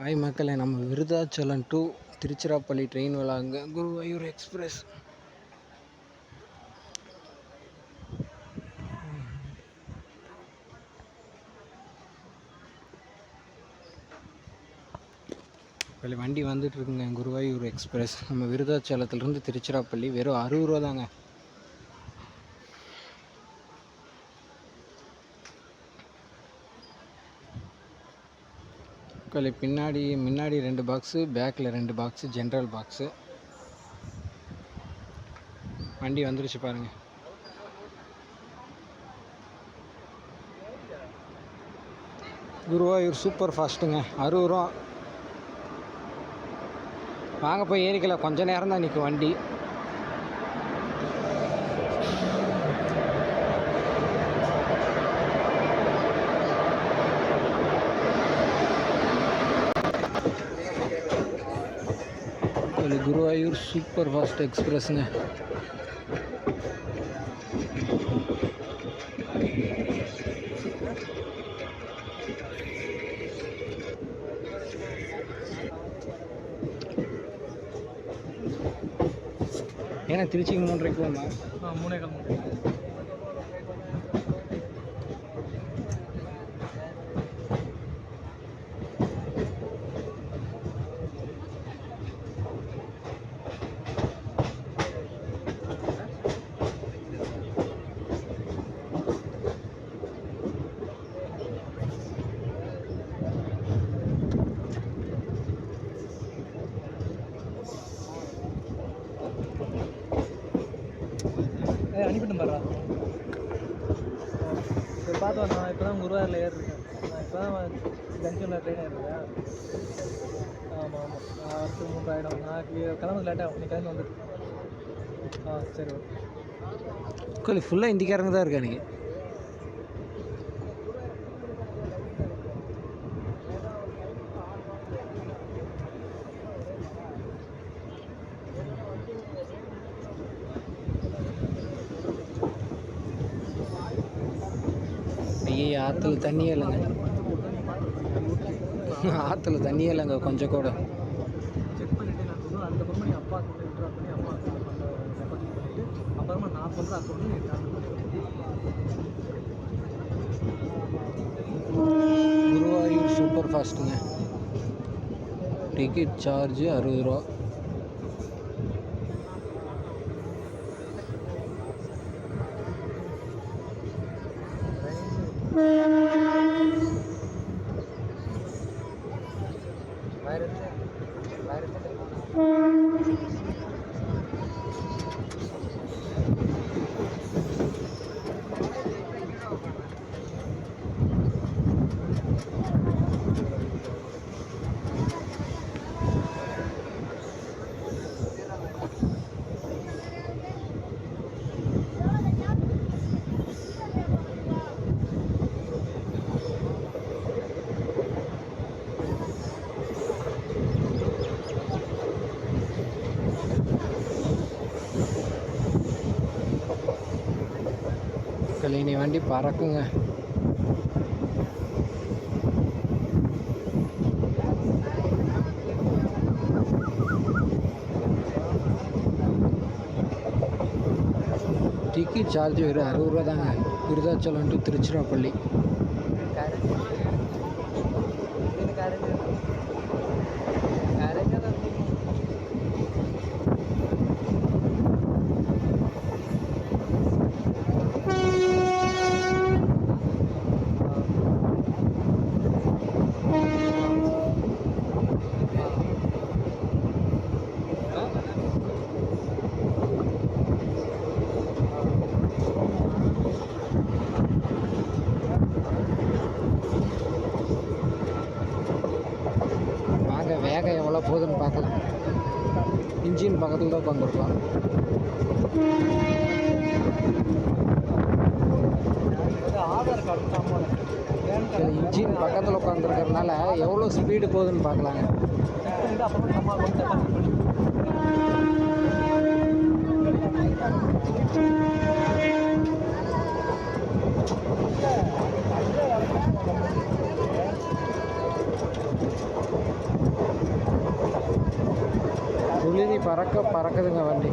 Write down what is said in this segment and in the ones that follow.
Hi மக்களே நம்ம Virudhachalam to Tiruchirappalli train விளாங்க குருவாயூர் எக்ஸ்பிரஸ் இப்போ வண்டி வந்துட்டுருக்குங்க குருவாயூர் எக்ஸ்பிரஸ் நம்ம விருதாச்சலத்துலேருந்து திருச்சிராப்பள்ளி வெறும் அறுபது ரூபா தாங்க மக்களே பின்னாடி முன்னாடி ரெண்டு பாக்ஸு பேக்கில் ரெண்டு பாக்ஸு ஜென்ரல் பாக்ஸு வண்டி வந்துருச்சு பாருங்கள் குருவாயூர் சூப்பர் ஃபாஸ்ட்டுங்க அறுபது ரூபா. வாங்க போய் ஏறிக்கலாம். கொஞ்சம் நேரம் தான் நிற்கும் வண்டி. இது சூப்பர் ஃபாஸ்ட் எக்ஸ்பிரஸ்ங்க ஏன்னா திருச்சிக்கு மூன்றரைக்கு போமா? மூணே கால் இப்போ சரி பார்த்து நான் இப்போ தான் குருவாரில் ஏறிருக்கேன். நான் இப்போ தான் ஜங்ஷனில் ட்ரெயின் ஏறிருக்கேன் ஆமாம் ஆமாம் நான் அடுத்து மூன்று ஆகிடும் நான் கி- கிளம்புறது லேட்டாகும் நீ கிளம்பி வந்துடு ஆ சரி ஓகே ஃபுல்லாக இந்திக்காரங்க தான் இருக்கானுங்க. ஐயே ஆற்றுல தண்ணியே இல்லைங்க. ஆற்றுல தண்ணியே இல்லைங்க கொஞ்சம் கூட. குருவாயூர் சூப்பர் ஃபாஸ்ட்டுங்க டிக்கெட் சார்ஜு அறுபது ரூபா. இனி வண்டி பறக்குங்க. டிக்கெட் சார்ஜ் வெறும் அறுபது ரூபா தாங்க விருதாச்சலம் டு திருச்சிராப்பள்ளி வாங்க வேகம் எவ்வளோ போகுதுன்னு பார்க்கலாம் உட்காந்துருக்கலாம். ஆதார் கார்டு இன்ஜின் பக்கத்தில் உட்காந்துருக்கறனால எவ்வளோ ஸ்பீடு போகுதுன்னு பார்க்கலாங்க இது அப்புறமா நம்ம வந்து டெபாசிட் பண்ணி பறக்க பறக்குதுங்க வண்டி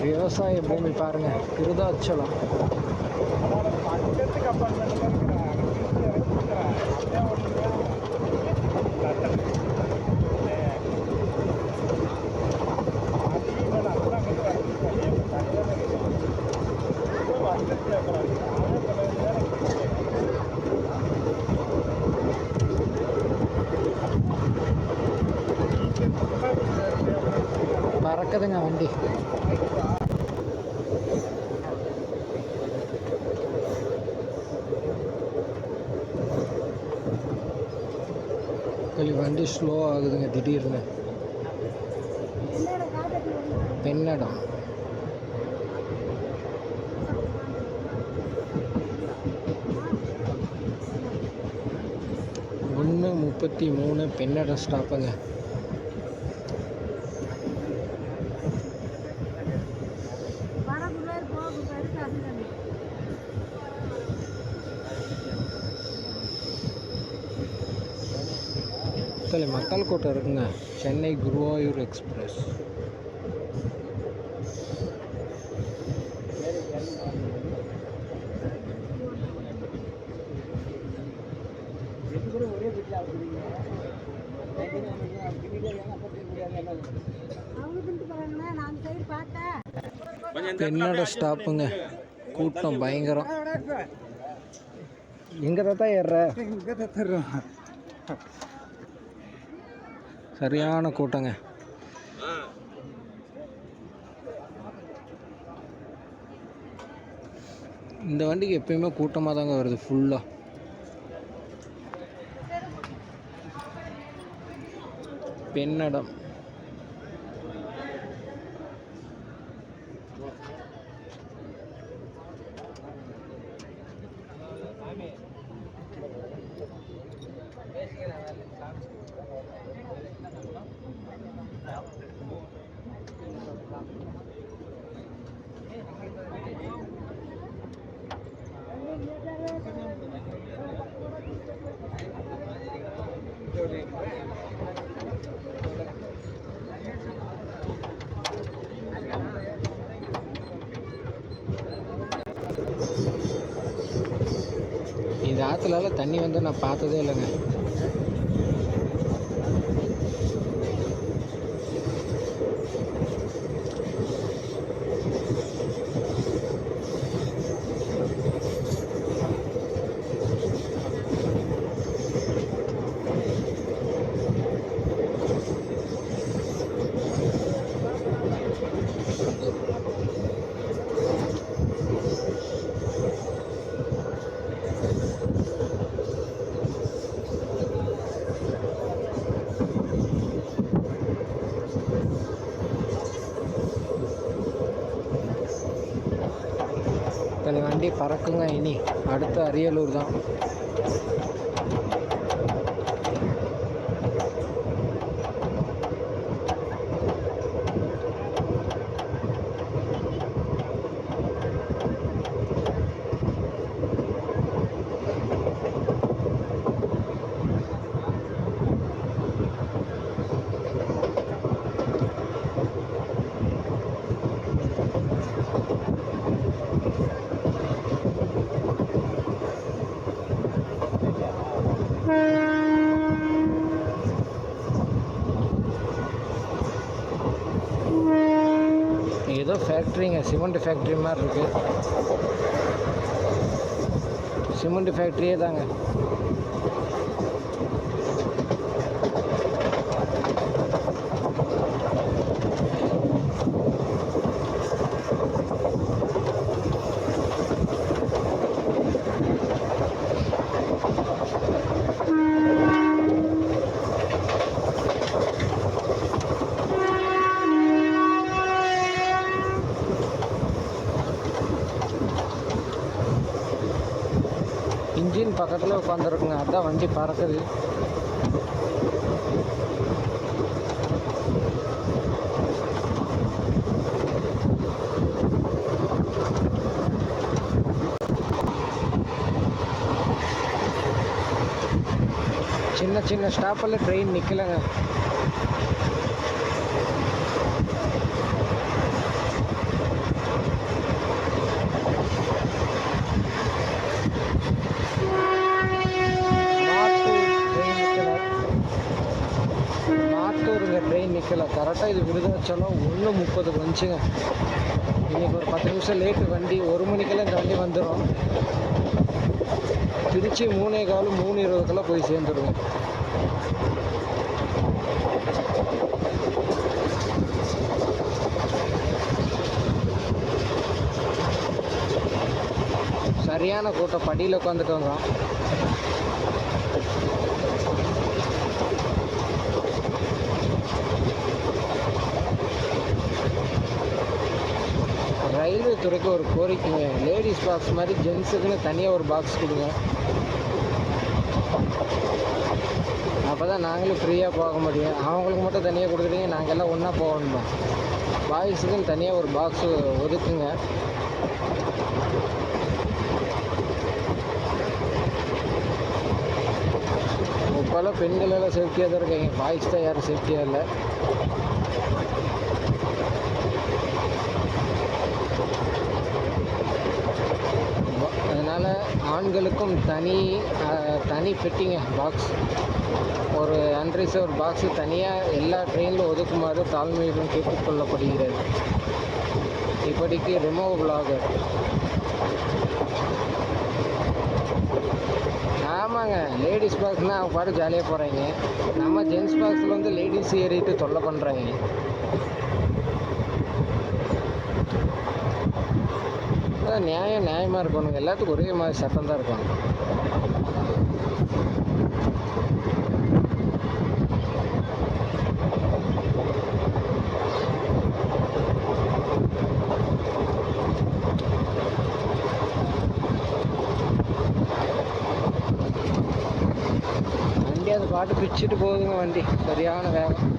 விவசாய பூமி பாருங்க. விருதாச்சலம் பறக்குதுங்க வண்டி. வண்டி ஸ்லோ ஆகுதுங்க திடீர்னு. பெண்ணடம் ஒன்று முப்பத்தி மூணு பெண்ணடம் ஸ்டாப்புங்க களி இருக்குங்க சென்னை குருவாயூர் எக்ஸ்பிரஸ். என்னோட ஸ்டாப்புங்க கூட்டம் பயங்கரம். எங்கே தான் ஏறுற சரியான கூட்டங்க. இந்த வண்டிக்கு எப்பயுமே கூட்டமாக தாங்க வருது ஃபுல்லாக பெண்ணடம் இந்த தண்ணி வந்து நான் பார்த்ததே இல்லைங்க இந்த வண்டி பறக்குங்க இனி. அடுத்து அரியலூர் தான். ஃபேக்ட்ரிங்க சிமெண்ட் ஃபேக்ட்ரி மாதிரி இருக்கு. சிமெண்ட் ஃபேக்ட்ரியே தாங்க வண்டி பறக்குது சின்ன சின்ன ஸ்டாப்பில் ட்ரெயின் நிற்கலைங்க மாத்தூர் ட்ரெயின் நிற்கல மாத்தூருங்க ட்ரெயின் நிற்கல கரெக்டாக ஆரம்பித்தாலும் ஒன்று முப்பதுக்கு வந்துச்சுங்க. இன்னைக்கு ஒரு பத்து நிமிஷம் லேட்டு வண்டி ஒரு மணிக்கெல்லாம் இந்த வண்டி வந்துடும் திருச்சி மூணே கால் மூணு இருபதுக்கெல்லாம் போய் சேர்ந்துடுவோம் சரியான கூட்டம் படியில் உட்காந்துட்டு வந்தோம் ரயில்வே துறைக்கு ஒரு கோரிக்கைங்க லேடிஸ் பாக்ஸ் மாதிரி ஜென்ஸுக்குன்னு தனியாக ஒரு பாக்ஸ் கொடுங்க. அப்போ தான் நாங்களும் ஃப்ரீயாக போக முடியும். அவங்களுக்கு மட்டும் தனியாக கொடுத்துட்டீங்க நாங்கள் எல்லாம் ஒன்றா போகணுமா? பாய்ஸுக்குன்னு தனியாக ஒரு பாக்ஸு ஒதுக்குங்க. இப்போல்லாம் பெண்கள் எல்லாம் சேஃப்டியாக தான் இருக்காங்க. பாய்ஸ் தான் யாரும் சேஃப்டியாக இல்லை அதனால் ஆண்களுக்கும் தனி தனி ஃபிட்டிங்க பாக்ஸ் ஒரு அன்ரிசர்வ் பாக்ஸு தனியாக எல்லா ட்ரெயினிலும் ஒதுக்குமாறு தாழ்மையுடன் கேட்டுக்கொள்ளப்படுகிறது இப்படிக்கு ரிமூவபிள் ஆகும் ஆமாங்க லேடிஸ் பாக்ஸ்னால் அவங்க பாட்டு ஜாலியாக போகிறாங்க நம்ம ஜென்ஸ் பாக்ஸில் வந்து லேடிஸ் ஏறிட்டு தொல்லை பண்ணுறாங்க எல்லாம் நியாயம் நியாயமாக இருக்கணுங்க. எல்லாத்துக்கும் ஒரே மாதிரி சட்டம் தான் இருக்கும் வண்டி அது பாட்டு பிச்சுட்டு போகுதுங்க வண்டி. சரியான வேகம்.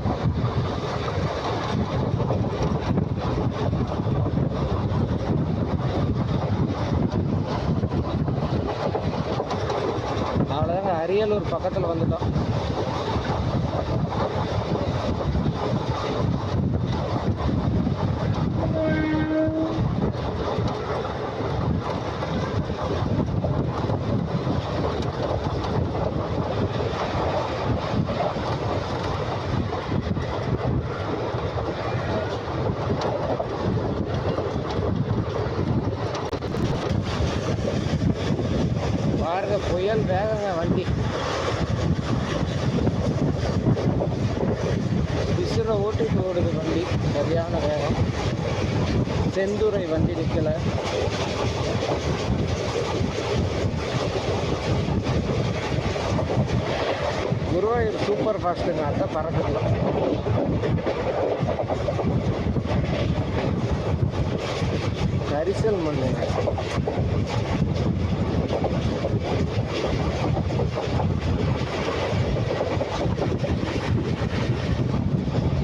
அரியலூர் பக்கத்தில் வந்துட்டோம் பாருங்க புயல் வேகங்க வண்டி விசிற ஓட்டிட்டு ஓடுது வண்டி சரியான வேகம் செந்துறை வண்டி நிற்கல குருவாயூர் சூப்பர் ஃபாஸ்ட்டுங்க அதான் பறக்குது கரிசல் மண்ணுங்க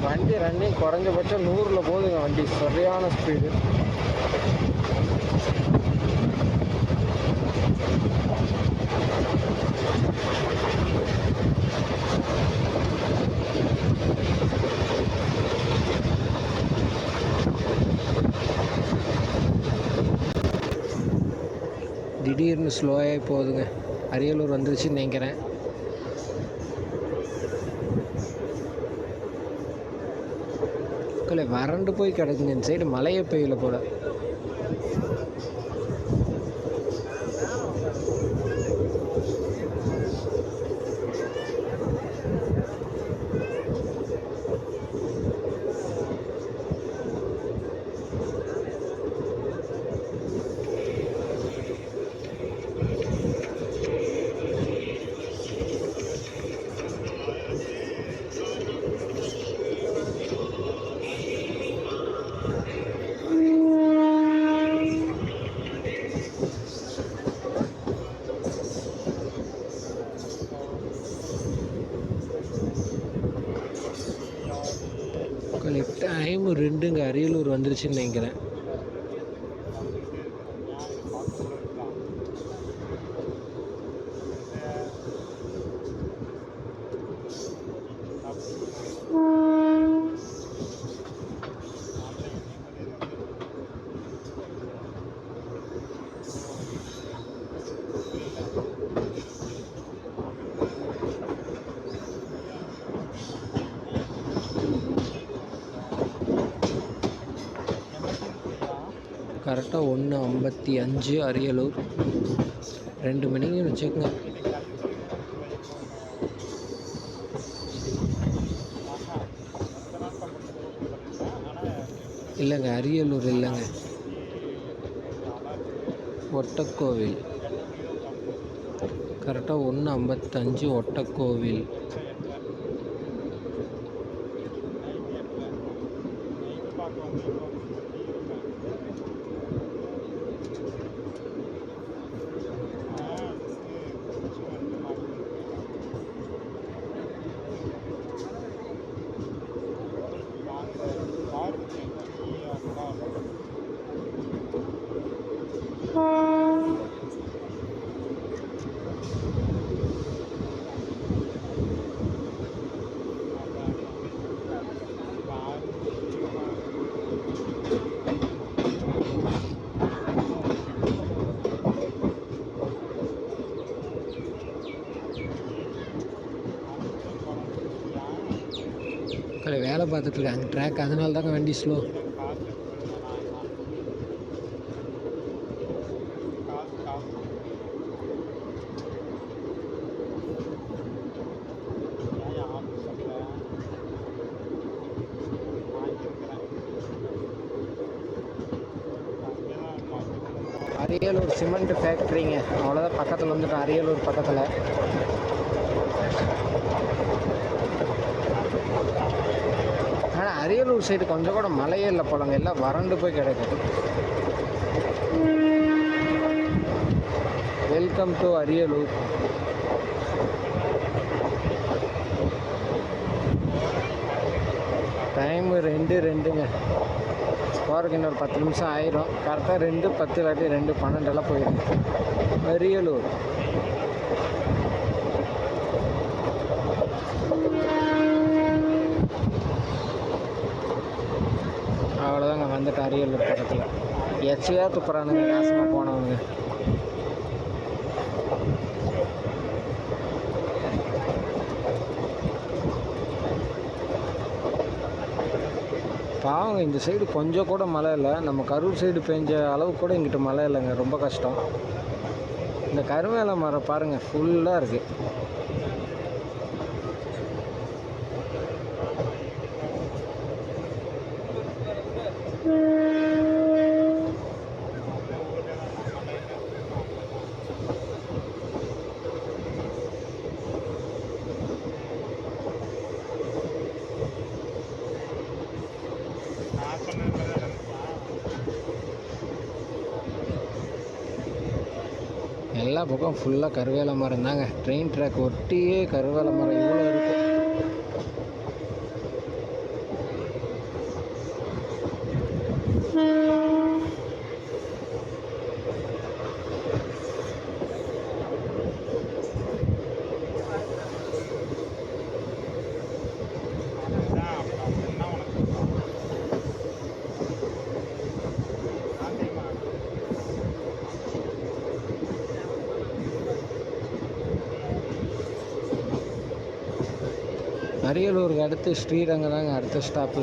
வண்டி ரன்னிங் குறைஞ்சபட்சம் நூறில் போதுங்க வண்டி. சரியான ஸ்பீடு கொஞ்சம் ஸ்லோவாகவே போகுதுங்க. அரியலூர் வந்துருச்சுன்னு நினைக்கிறேன். வறண்டு போய் கிடக்குங்க இந்த சைடு மழையே பெய்யல போல. அரியலூர் நினைக்கிறேன். கரெக்டாக ஒன்று ஐம்பத்தி அஞ்சு அரியலூர். ரெண்டு மணிக்கு வச்சுக்கோங்க. இல்லைங்க அரியலூர் இல்லைங்க. ஒட்டக்கோவில். கரெக்டாக ஒன்று ஐம்பத்தஞ்சு ஒட்டக்கோவில் கடை வேலை பார்த்துட்ருக்காங்க. ட்ராக் அதனால தாங்க வண்டி ஸ்லோ அரியலூர் சிமெண்ட் ஃபேக்ட்ரிங்க அவ்வளோதான் பக்கத்தில் வந்துட்டோம். அரியலூர் பக்கத்தில். அரியலூர் சைடு கொஞ்சம் கூட மழையே இல்லை பழங்க எல்லாம் வறண்டு போய் கிடக்குது. Welcome to Ariyalur. டைம் ரெண்டு ரெண்டுங்க. போகிறதுக்கு இன்னொரு பத்து நிமிஷம் ஆயிரும். கரெக்டாக ரெண்டு பத்து இல்லாட்டி ரெண்டு பன்னெண்டெல்லாம் போயிடும். அரியலூர். அவ்வளோதாங்க வந்துட்டு அரியலூர் பக்கத்தில். எச்சையாக துப்புறானுங்க நாசமாக போனவங்க. பாவங்க இந்த சைடு கொஞ்சம் கூட மழை இல்லை. நம்ம கரூர் சைடு பெஞ்ச அளவு கூட இங்கிட்ட மழை இல்லைங்க ரொம்ப கஷ்டம். இந்த கருவேல மரம் பாருங்கள் ஃபுல்லாக இருக்குது எல்லா பக்கம் ஃபுல்லாக கருவேல மரம் தாங்க. ட்ரெயின் ட்ராக் ஒட்டியே கருவேல மரம் இவ்வளோ இருக்கும் அடுத்து ஸ்ரீரங்கம் தாங்க அடுத்த ஸ்டாப்பு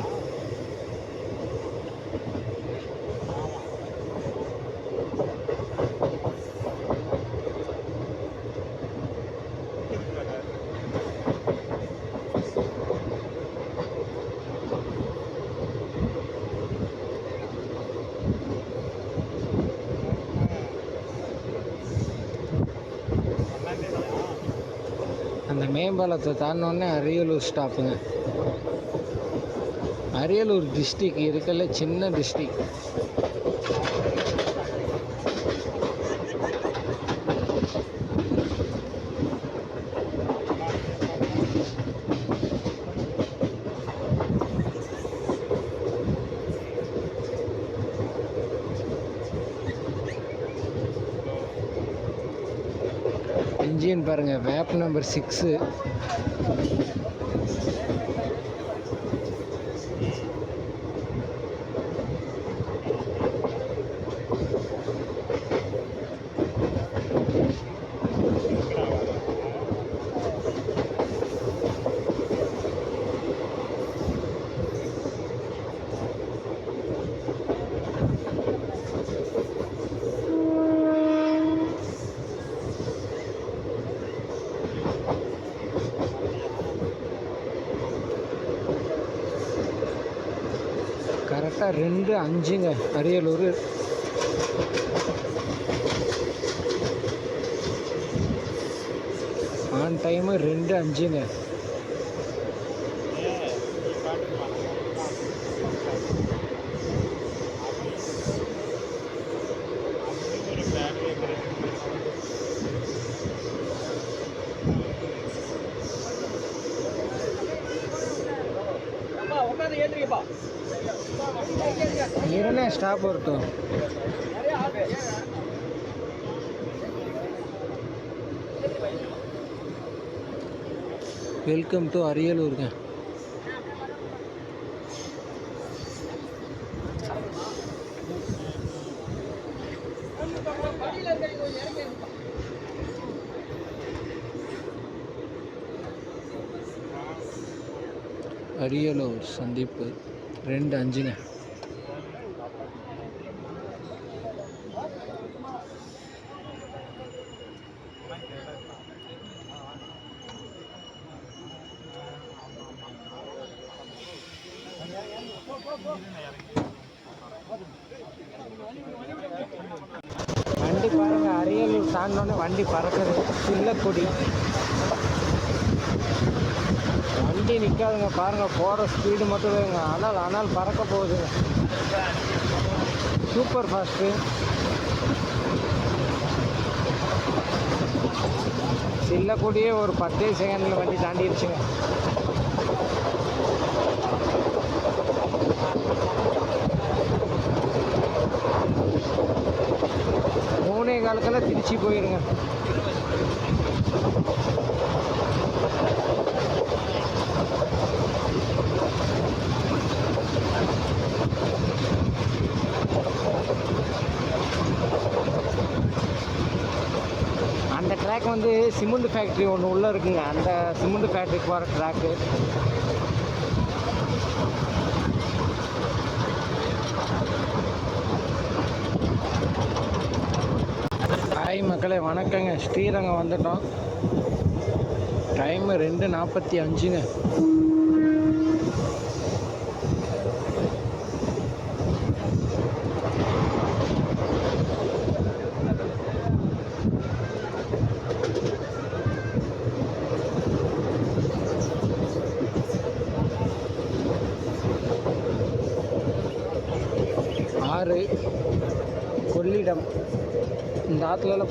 அந்த மேம்பாலத்தை தாண்டினோடனே அரியலூர் ஸ்டாப்புங்க அரியலூர் டிஸ்ட்ரிக் இருக்கல சின்ன டிஸ்ட்ரிக் இன்ஜின் பாருங்கள் வேப் நம்பர் சிக்ஸு ரெண்டு அஞ்சுங்க. அரியலூர். ஆன் டைமு ரெண்டு அஞ்சுங்க. இரண்டே ஸ்டாப் வரட்டும் வெல்கம் டு அரியலூருங்க அரியலூர் சந்திப்பு ரெண்டு அஞ்சுங்க. வண்டி பாருங்க அரியலூர் தாண்டினோடனே வண்டி பறக்குது. சில்லக்குடி. வண்டி நிற்காதுங்க பாருங்க போகிற ஸ்பீடு மட்டும் வேணுங்க ஆனால் ஆனால் பறக்க போகுதுங்க சூப்பர் ஃபாஸ்ட்டு சில்லக்குடியே ஒரு பத்தே செகண்டில் வண்டி தாண்டிடுச்சுங்க மூணே காலுக்கெல்லாம் திருச்சி போயிருங்க. அந்த ட்ராக் வந்து சிமெண்ட் ஃபேக்ட்ரி ஒன்று உள்ளே இருக்குங்க. அந்த சிமெண்ட் ஃபேக்ட்ரிக்கு போகிற ட்ராக்கு ஹாய் மக்களே வணக்கங்க. ஸ்ரீரங்கம் வந்துட்டோம். டைமு ரெண்டு நாற்பத்தி அஞ்சுங்க.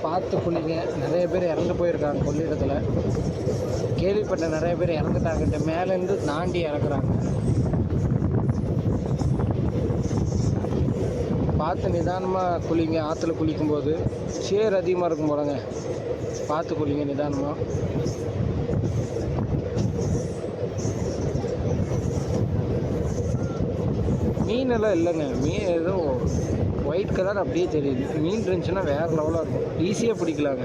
பார்த்து குளிங்க நிறைய பேர் இறந்து போயிருக்காங்க கொள்ளிடத்தில் கேள்விப்பட்ட நிறைய பேர் இறந்துட்டாங்க. இந்த மேலேருந்து தாண்டி இறக்குறாங்க. பார்த்து நிதானமாக குளிங்க. ஆற்றுல குளிக்கும்போது சேர் அதிகமாக இருக்கும் போலங்க பார்த்து குளிங்க நிதானமாக மீன் எல்லாம் இல்லைங்க. மீன் எதுவும் ஒயிட் கலர் அப்படியே தெரியுது. மீன் இருந்துச்சுன்னா வேறு லெவலாக இருக்கும். ஈஸியாக பிடிக்கலாங்க.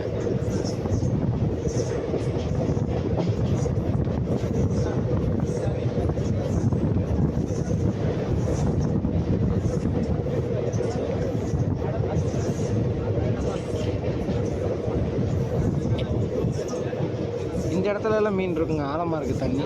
இந்த இடத்துல எல்லாம் மீன் இருக்குங்க. ஆழமாக இருக்குது தண்ணி.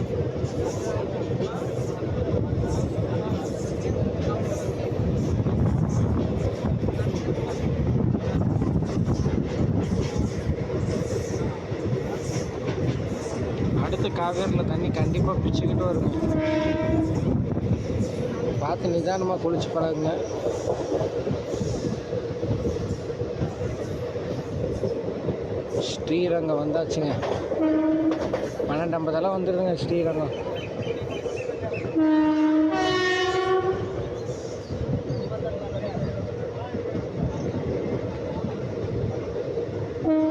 அடுத்து தண்ணி கண்டிப்பாக பிச்சுக்கிட்டு வருங்க பார்த்து நிதானமாக குளிச்சு பழகுங்க. ஸ்ரீரங்கம் வந்தாச்சுங்க. பன்னெண்டு ஐம்பதெல்லாம் வந்துடுதுங்க ஸ்ரீரங்கம்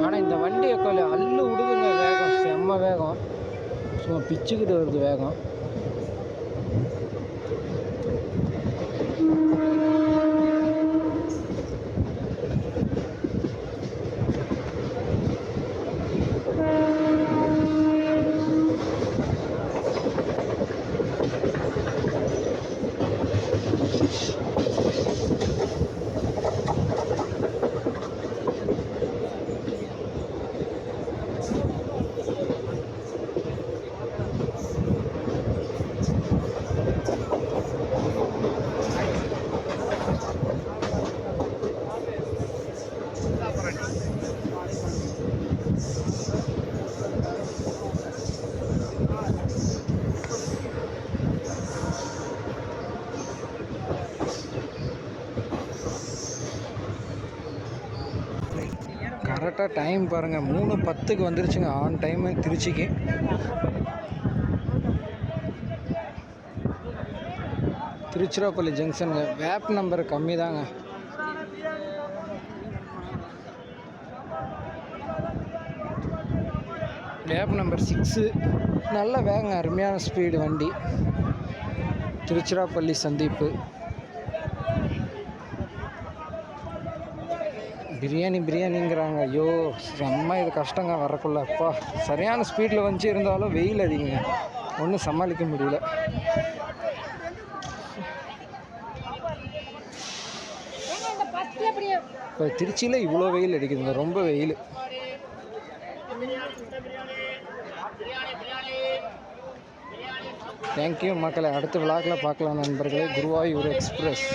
ஆனால் இந்த வண்டி எக்கோல அள்ளு விடுது சும்மா பிச்சுக்கிட்டு வருது வேகம் கரெக்டாக டைம் பாருங்கள் மூணு பத்துக்கு வந்துருச்சுங்க ஆன் டைமு திருச்சிக்கு. திருச்சிராப்பள்ளி ஜங்ஷனுங்க வேப் நம்பர் கம்மி தாங்க வேப் நம்பர் சிக்ஸு நல்ல வேகங்க அருமையான ஸ்பீடு வண்டி. திருச்சிராப்பள்ளி சந்திப்பு. பிரியாணி பிரியாணிங்கிறாங்க. ஐயோ செம்ம இது கஷ்டங்க வரக்குள்ள. அப்பா சரியான ஸ்பீடில் வந்துச்சு இருந்தாலும் வெயில் அதிகங்க. ஒன்றும் சமாளிக்க முடியல. இப்போ திருச்சியில் இவ்வளோ வெயில் அடிக்குதுங்க. ரொம்ப வெயில். தேங்க்யூ மக்களை. அடுத்த விழாக்கில் பார்க்கலாம் நண்பர்களே. குருவாயூர் எக்ஸ்பிரஸ்.